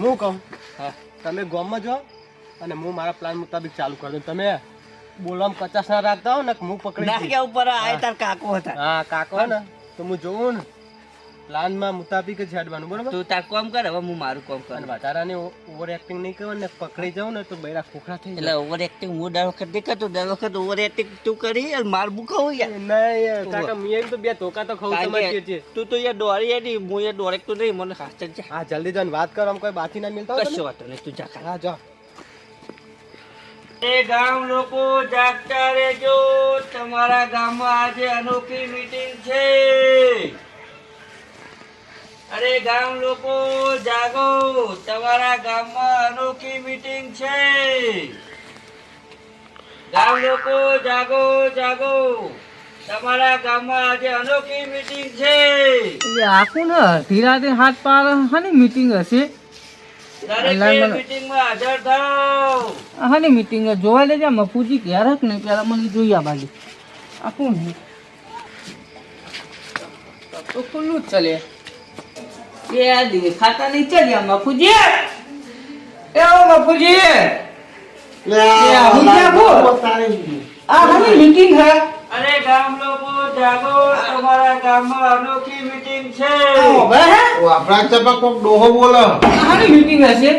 હું કહું? હા. તમે ગામમાં જાઓ અને હું મારા પ્લાન મુતાબિક ચાલુ કરી દઉં. તમે બોલવામાં પચાસ ના રાખતા હો ને હું પકડી ઉપર આ તાર કાકો હતા. હા કાકો ને. તો હું જોઉં ને. પ્લાનમાં મુતાબિક જ હેડવાનું બરોબર? તું તાર કોમ કર હવે હું મારું કોમ અને કરું વધારાની ઓવર એક્ટિંગ નહીં કરવાનું ને પકડી જાઉં ને તો બૈરા ખોખરા થઈ એટલે ઓવર એક્ટિંગ હું દર વખત નહીં કરતો દર વખત ઓવર એક્ટિંગ તું કરી અને માર બુખાવું યાર. નહીં યાર, કાકા મેં તો બે ધોકા તો ખાવ તમારે કે છે તું તો યાર દોરી નહીં હું યાર દોરેક તો નહીં મને ખાસ છે હા જલ્દી જઈને વાત કર આમ કોઈ બાકી ના મિલતા કશો? વાતો નહીં તું જા કર. હા જા એ ગામ લોકો જાગતા રહેજો તમારા ગામમાં આજે અનોખી મીટિંગ છે. અરે ગામ લોકો જાગો. તમારા ગામમાં અનોખી મીટિંગ છે. ગામ લોકો જાગો જાગો. તમારા ગામમાં આજે અનોખી મીટિંગ છે. એ આખું ને અડધી રાતે હાથ પાર હાની મીટિંગ હશે. મીટિંગમાં હાજર થાઓ. હાની મીટિંગ જોવા લેજે મફુજી ક્યારે જ નહીં પેલા મને જોઈ આ બાજુ. આખું તો ખુલ્લું જ ચલે. બે દેખાતા નહીં ચલ્યા મફુજી એ ઓ મફુજી એ આવું ક્યાં આ હાની મીટિંગ હે અરે ગામ લોકો જાગો તમારા ગામમાં અનોખી મીટિંગ છે. આપણા ચપા કોક ડોહો બોલો. હાની મીટિંગ હશે.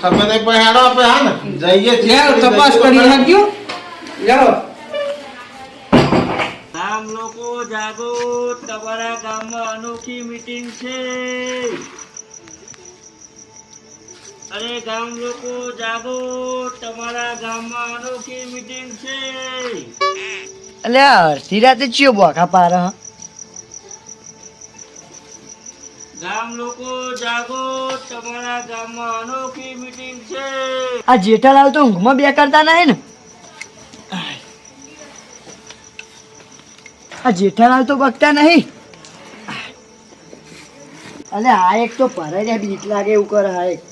તમે નહીં પણ હેડો આપણે હા ને? જઈએ. તપાસ કરી નાખ્યું લ્યાવો ગામ લોકો જાગો તમારા ગામમાં અનોખી મીટિંગ છે. અરે ગામ લોકો જાગો તમારા ગામમાં અનોખી મીટિંગ છે. એટલે સિરાતે ચિયો બોખા પાર ગામ લોકો જાગો તમારા ગામમાં અનોખી મીટિંગ છે. આ જેઠાલાલ તો ઊંઘમાં બે કરતા નહીં ને. આ જેઠાલાલ તો બગતા નહીં. અને આ એક તો ભરાઈ ને બીક લાગે એવું કરે હા એક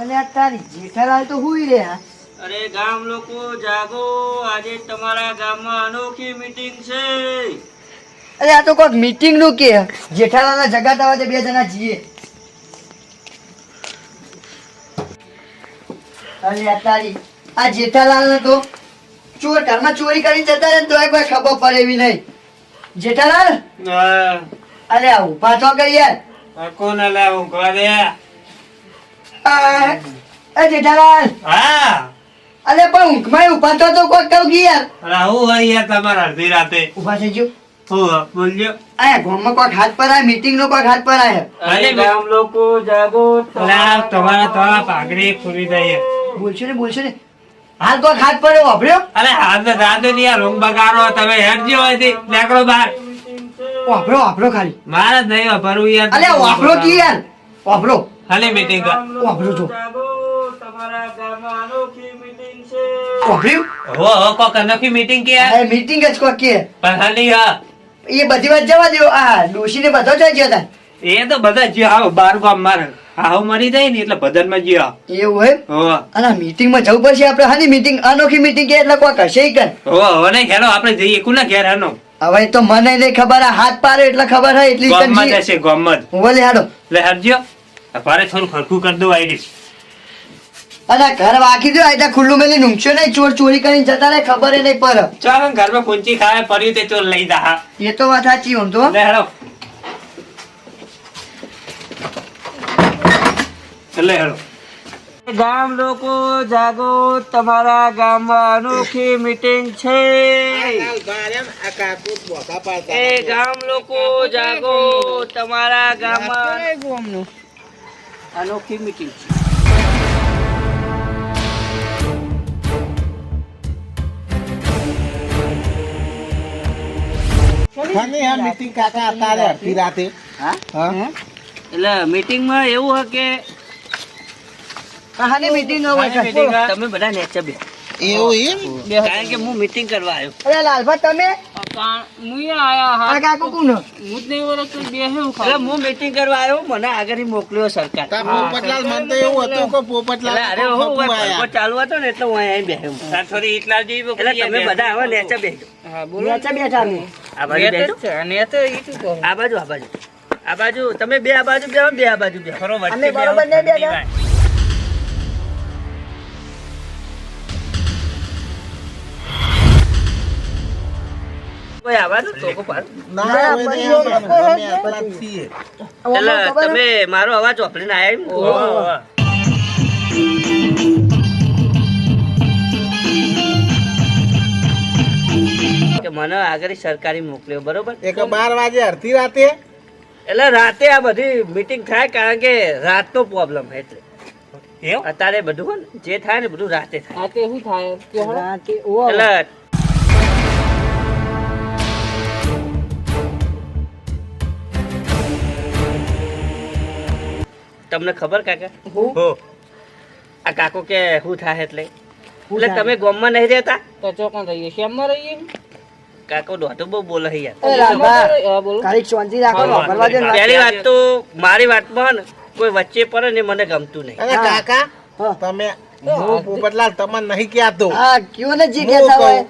અને આ તારી જેઠાલાલ તો હુઈ રહ્યા અરે ગામ લોકો જાગો. આજે તમારા ગામમાં અનોખી મીટિંગ છે. અરે આ તો કોઈક મીટિંગનું કે જેઠાલાલના જગાતા હોય બે જણા જઈએ અરે આ તારી આ જેઠાલાલ ને તો ચોર ઘરમાં ચોરી કરી જતા રહે તો એક વાર ખબર પડે એવી નહીં. જેઠાલાલ? અરે ઊભા તો કઈ યાર? કોણ લે ઊંઘવા દે? એ જેઠાલાલ? હા. અરે પણ ઊંઘમાં ઊભા તો તો કોઈ કહું કે યાર. રાહુ હોય યાર તમારા અડધી રાતે. ઊભા થઈ ગયો. હું બોલ્યો આ ગામમાં કોઈક હાથ પર આ મીટિંગ નો કોઈક હાથ પર આયો. અરે ગામ લોકો જાગો તમારા તમારા પાઘડી ખુલી દઈએ બોલશો ને બોલશો ને. હાલ તો ખાત પર વાપર્યો? અરે હાથ રાતે ની આ રૂમ બગાડો તમે હેડજો હોય નીકળો બહાર. વાપરો વાપરો ખાલી. મારે જ નહીં વાપરવું યાર. અલે વાપરો કી યાર? વાપરો. હાલે મીટિંગ જો તમારા મીટિંગ છે વાપર્યું? હો હો કોક અનોખી મીટિંગ કે મીટિંગ જ કે. પણ ખાલી હા. એ બધી વાત જવા દો આ ડોશીને બધો જ ગયો એ તો બધા આવો બાર ગામ મારે. હાવ મરી જાય ને એટલે ભજનમાં જ્યો એવું હોય અને મીટિંગમાં જવું પડશે આપણે હાની મીટિંગ અનોખી મીટિંગ કે એટલે કોક હશે કે? કર હો હો નહીં હેલો આપણે જઈએ. કુના ઘેર હાનો? હવે તો મને નહીં ખબર હાથ પારે એટલે ખબર હોય એટલી ગમત હશે ગમત બોલે હાડો લે હરજો મારે થોડું ખરખું કરી દો આઈડી. અને ઘર વાકી દો આ ખુલ્લું મેલી ઊંઘશો નહીં ચોર ચોરી કરીને જતા રહે ખબર નહીં પડે. ચાલો ઘરમાં કુંચી ખાય પર્યું તે ચોર લઈ જા હા. એ તો વાત સાચી હું તો. લે હેડો એટલે હેડો ગામ લોકો જાગો તમારા ગામમાં અનોખી મીટિંગ છે. એ ગામ લોકો જાગો તમારા ગામમાં અનોખી મીટિંગ છે. મીટિંગ કાકા અત્યારે અડધી રાતે. હા? હા? એટલે મીટિંગમાં એવું હે કે હાની મીટિંગ હોય તમે બધા નેચર બે. એવું એમ? કારણ કે હું મીટિંગ કરવા આવ્યો. અરે લાલભા તમે? આ કાકુ કોણ હું જ નહીં ઓળખતો બેહે એટલે હું મીટિંગ કરવા આવ્યો મને આગળ મોકલ્યો સરકાર. તા પોપટલાલ મને તો એવું હતું કે પોપટલાલ એટલે અરે હું ખોખું હોય આયા. પર્વત ચાલુ હતો ને એટલે હું અહીં બેહ્યો થોડી ઈટલા જેવી એટલે તમે બધા હવે નેચે બેહજો હા બેઠા બેઠા અમે. આ બાજુ બેહજો ને તો ઈ તું કહો? આ બાજુ આ બાજુ. તમે બે આ બાજુ બે બે આ બાજુ બે બરોબર એટલે તમે મારો અવાજ વાપરીને આવ્યા કે મને આગળ સરકારી મોકલ્યો બરોબર? એક બાર વાગે અડધી રાતે? એટલે રાતે આ બધી મીટિંગ થાય કારણ કે રાતનો પ્રોબ્લેમ એટલે. અત્યારે બધું જે થાય ને બધું રાતે થાય. રાતે શું થાય. એટલે તમને ખબર કાકા? હો. આ કાકો કે શું થાય એટલે? એટલે તમે ગામમાં નહીં રહેતા? તો ચોકન રહીએ. શ્યામમાં રહીએ? કાકો દોઢો બહુ બોલે છે યાર. પહેલી વાત તો મારી વાતમાં ને કોઈ વચ્ચે પડે ને મને ગમતું નહીં. કાકા તમે પોપટલાલ તમને નહીં કહેતો હા કયો ને જે કહેતા હોય.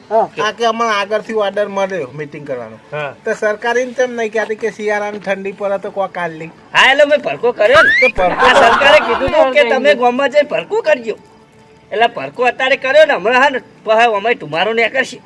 આ કે અમને આગળથી ઓર્ડર મળ્યો મીટિંગ કરવાનો. તો સરકારી તેમ નહીં કહેતી કે શિયાળાની ઠંડી પડે તો કોઈ કાલ લી હા એટલે મેં ભરકો કર્યો ને. ભરકો સરકારે કીધું કે તમે ગામમાં જઈ ભરકો કરજો. એટલે ભરકો અત્યારે કર્યો ને હમણાં હા ને પછી અમે તમારો ને કરશે.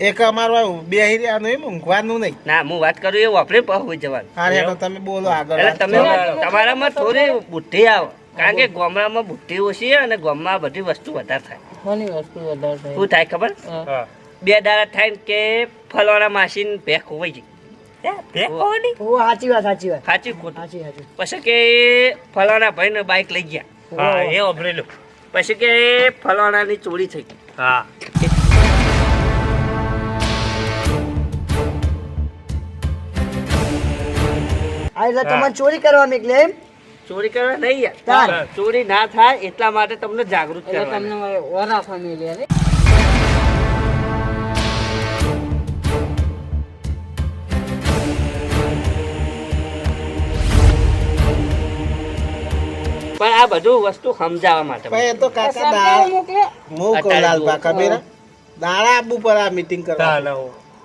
એક અમારો બે હિરિયા નહીં ઊંઘવાનું નહીં. ના હું વાત કરું એ વાપરે પહોંચી હોય જવાનું. અરે તમે બોલો આગળ તમે તમારામાં થોડી બુદ્ધિ આવે. કારણ કે ગામડામાં બુદ્ધિ ઓછી છે અને ગામમાં બધી વસ્તુ વધારે થાય. કોની વસ્તુ વધારે થાય. શું થાય ખબર? બે દાડા થાય ને કે ફલવાના માસીન ભેખ ખોવાઈ ઓ સાચી વાત સાચી વાત. સાચી ખોટું. સાચી સાચી. પછી કે ફલાણા ભાઈને બાઈક લઈ ગયા. એ વાપરેલું પછી કે ફલાણાની ચોરી થઈ હા. આ એટલે તમારે ચોરી કરવા નીકળે એમ? ચોરી કરવા નહીં યાર. ચોરી ના થાય એટલા માટે તમને જાગૃત કરવા તમને મારે આપવાની લે પણ આ બધું વસ્તુ સમજાવવા માટે ભાઈ તો કાકા દાળ મોકલે. લાલ કહું લાલભા દાળા હે? આબુ પર આ મીટિંગ કરવા.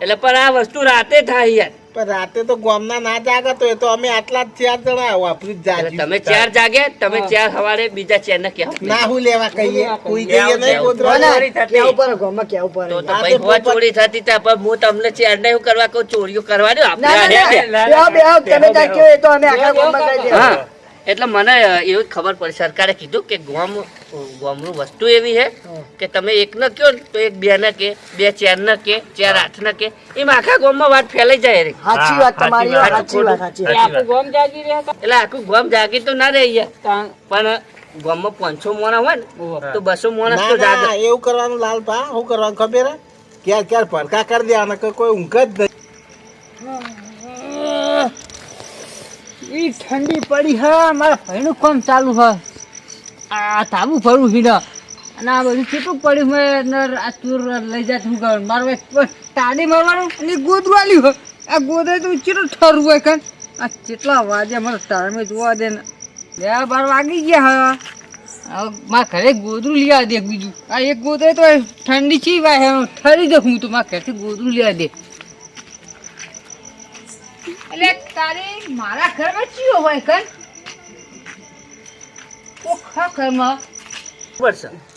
એટલે પણ આ વસ્તુ રાતે થાય યાર. પણ રાતે તો ગામના ના જાગા તો એ તો અમે આટલા ચાર જણા વાપરી ફ્રીજ તમે ચાર જાગે તમે ચાર સવારે બીજા ચાર ને કહેવો ના હું લેવા કહીએ. કોઈ લેવા નહીં ગોતરો. કેવું પડે ગામમાં કેવું પડે તો તો ભાઈ ચોરી થતી તા પણ હું તમને ચાર ને એવું કરવા કહું ચોરીઓ કરવા દો આપણે ના ના આ ના રે. બેહો, બેહો, તમે કયો એ તો અમે આખા ગામમાં કહી દે હા એટલે મને એવું ખબર પડી. સરકારે કીધું કે ગામ ગામનું વસ્તુ એવી છે કે તમે એક ન કયો તો એક બે ન કે બે ચાર ન કે ચાર આઠ ન કે એમ આખા ગામમાં વાત ફેલાઈ જાય રે. સાચી વાત તમારી સાચી વાત સાચી વાત. આખું ગામ જાગી રહે એટલે આખું ગામ જાગી તો ના રહી યાર તાણ પણ ગામમાં પાંચસો મોણા હોય ને તો બસો મોણા તો જાગે. એવું કરવાનું લાલભા શું કરવાનું ખબર હે? ક્યારે ક્યારે પડકા કરી દે આને કોઈ ઊંઘ જ નહીં. ઈ ઠંડી પડી હા મારા ભાઈનું કામ ચાલુ હ આ તાબુ ફરવું હીડ અને આ બધું કેટલું પડ્યું મેં આ તુર લઈ જાય શું કરવાનું મારું એક ટાડી મારવાનું અને ગોદરું આલ્યું. આ ગોદરે તો કેટલું ઠરવું હોય કાન આ કેટલા વાગે મારે ટાઈમે જોવા દે ને. બે બાર વાગી ગયા હવે મારા ઘરે ગોદરું લઈ દે બીજું. આ એક ગોદરે તો ઠંડી છે હે ઠરી દે હું તો મારા ઘરેથી ગોદરું લઈ દે. એટલે તારે મારા ઘરમાં ચીયો હોય વર્ષ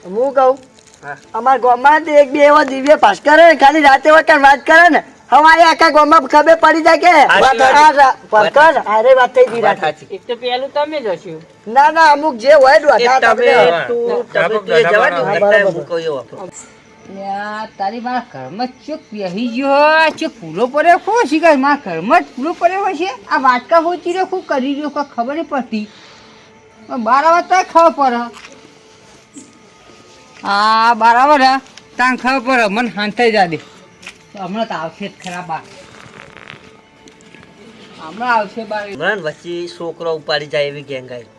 હું કહું હા. ગામમાં એક બે એવા દિવ્ય ભાસ્કર હે ને, ખાલી રાતે વખત વાત કરે ને. અમારે આખા ગામમાં ખબર પડી જાય કે વાત આ રા- ભાસ્કર અરે વાત થઈ ગઈ વાત એક તો પેલું તમે જ હશો. ના ના અમુક જે હોય ને તમે તું તમે જવા દો હા, તારી મારા ઘરમાં ચોક ગયો ચોક ફૂલો પડ્યો ખો શીખાય મારા ઘરમાં જ ફૂલો પડ્યો હોય છે? આ વાટકા હોતી રહ્યો ખૂબ કરી રહ્યો ખબર નહીં પડતી? બાર તો ખબર પડે. હા બાર આવા ને ખબર પડે. મને હાંથાઈ જા દે હમણાં તો આવશે જ ખરાબ આ હમણાં આવશે બાર. હમણાં વચ્ચે છોકરો ઉપાડી જાય એવી ગેંગ આવી.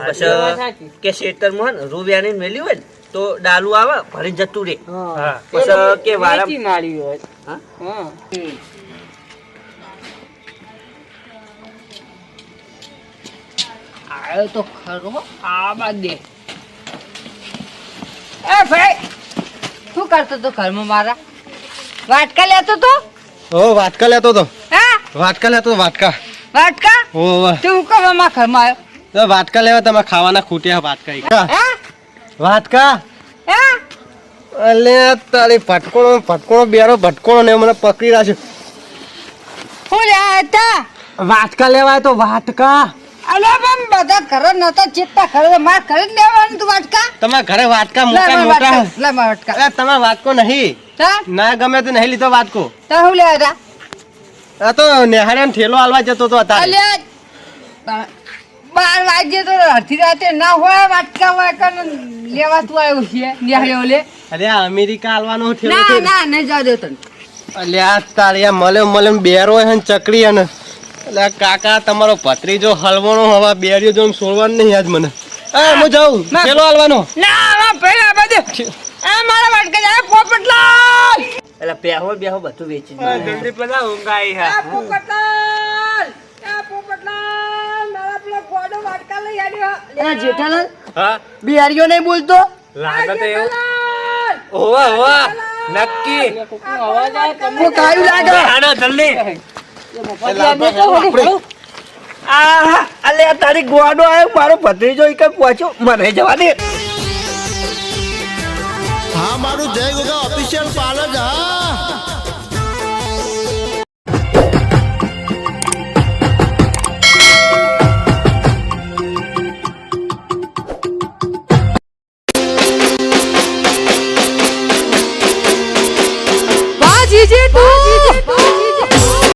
પછી કે શેતરમાં ને રૂબિયાની મેલી હોય ને તો ડાલુ આવે ભરી જતું રે પછી કે વારા મારી હોય. હા? હા. આવ્યો તો ખરો. આવા દે એ ભાઈ શું કરતો તો ઘરમાં મારા? વાટકા લેતો તો ઓ વાટકા લેતો તો હા? વાટકા લેતો વાટકા. વાટકા? ઓ તું હું માં ઘરમાં આવ્યો તો વાટકા લેવા તમે ખાવાના ખૂટ્યા વાટકા વાટકા? અલે તારી ભટકોણો ભટકોણો બેરો ભટકોણો ને મને પકડી રાખ્યો. હું લ્યા હતા વાટકા લેવાય તો વાટકા. પણ બધા ઘરે નતા ચેતતા ઘરે માર ઘરે જ લેવાનું તું વાટકા? તમારા ઘરે વાટકા મોટા મોટા લે માર વાટકા. તમારે વાટકો નહીં. ના ગમે તો નહીં લીધો વાટકો. તા હું લ્યા હતા આ તો નેહાડે ઠેલો હાલવા જતો તો અત્યારે. અલ્યા બાર વાગ્યે તો અડધી રાતે ના હોય વાટકા હોય કને લેવા તું આવ્યો છે નિહાળ્યો લે. અરે અમેરિકા હાલવાનો ઠેલો ના ના નહીં જા દે તને. અલ્યા તારે મલે મળે મળે બેરો હે ચકડી હે ને અલ્યા કાકા તમારો ભત્રીજો હલવાનો હવા બેરિયો જો સોળવાનું નહીં આજ મને. એ હું જાઉં. પેલો હલવાનો. ના પેલા બધે આ મારા વાટકે જાય પોપટલાલ. એટલે બેહો બેહો બધું વેચી દીધું આ પોપટલાલ. આ પોપટલાલ મારા પેલો ગોડો વાટકા લઈ આવ્યો. એ જેઠાલાલ? હા? બિહારીઓ નહીં બોલતો? લાગે તો એવું. જેઠાલાલ! હોવા અવાજ નક્કી. તમને કાયું લાગે? આનો જલ્દી. અલે આ તારી ગોડો આવ્યો મારો ભત્રીજો ઈ કઈ પહોંચ્યો મને જવા દે. હા મારું જય ગોગા ઓફિશિયલ પાર્લર હા.